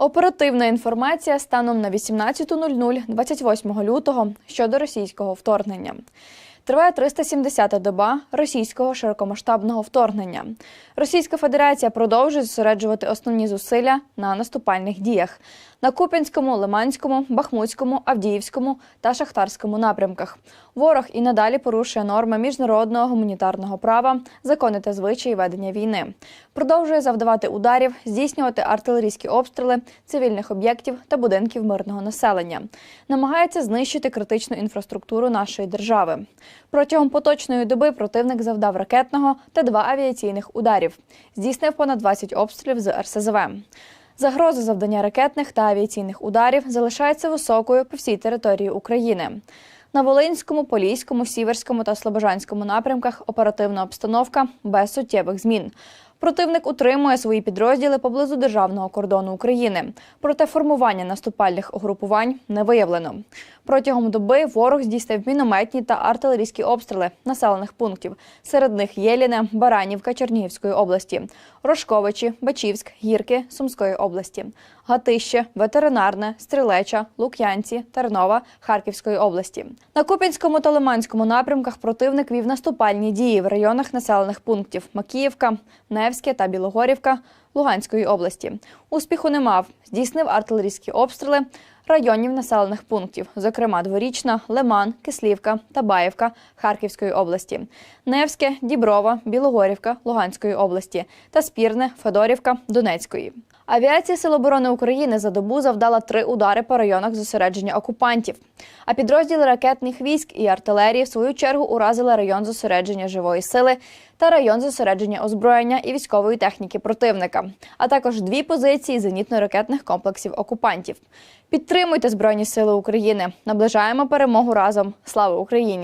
Оперативна інформація станом на 18.00 28 лютого щодо російського вторгнення. Триває 370-та доба російського широкомасштабного вторгнення. Російська Федерація продовжує зосереджувати основні зусилля на наступальних діях на Куп'янському, Лиманському, Бахмутському, Авдіївському та Шахтарському напрямках. Ворог і надалі порушує норми міжнародного гуманітарного права, закони та звичаї ведення війни. Продовжує завдавати ударів, здійснювати артилерійські обстріли цивільних об'єктів та будинків мирного населення. Намагається знищити критичну інфраструктуру нашої держави. Протягом поточної доби противник завдав ракетного та два авіаційних ударів. Здійснив понад 20 обстрілів з РСЗВ. Загроза завдання ракетних та авіаційних ударів залишається високою по всій території України. На Волинському, Поліському, Сіверському та Слобожанському напрямках оперативна обстановка без суттєвих змін. Противник утримує свої підрозділи поблизу державного кордону України. Проте формування наступальних угрупувань не виявлено. Протягом доби ворог здійснив мінометні та артилерійські обстріли населених пунктів. Серед них Єліне, Баранівка Чернігівської області, Рожковичі, Бачівськ, Гірки Сумської області, Гатище, Ветеринарне, Стрілеча, Лук'янці, Тернова Харківської області. На Куп'янському та Лиманському напрямках противник вів наступальні дії в районах населених пунктів Макіївка, Невське та Білогорівка Луганської області. Успіху не мав. Здійснив артилерійські обстріли районів населених пунктів, зокрема Дворічна, Лиман, Кислівка та Баївка Харківської області, Невське, Діброва, Білогорівка Луганської області та Спірне, Федорівка Донецької. Авіація Сил оборони України за добу завдала три удари по районах зосередження окупантів. А підрозділи ракетних військ і артилерії в свою чергу уразили район зосередження живої сили та район зосередження озброєння і військової техніки противника, а також дві позиції зенітно-ракетних комплексів окупантів. Підтримуйте Збройні Сили України. Наближаємо перемогу разом. Слава Україні!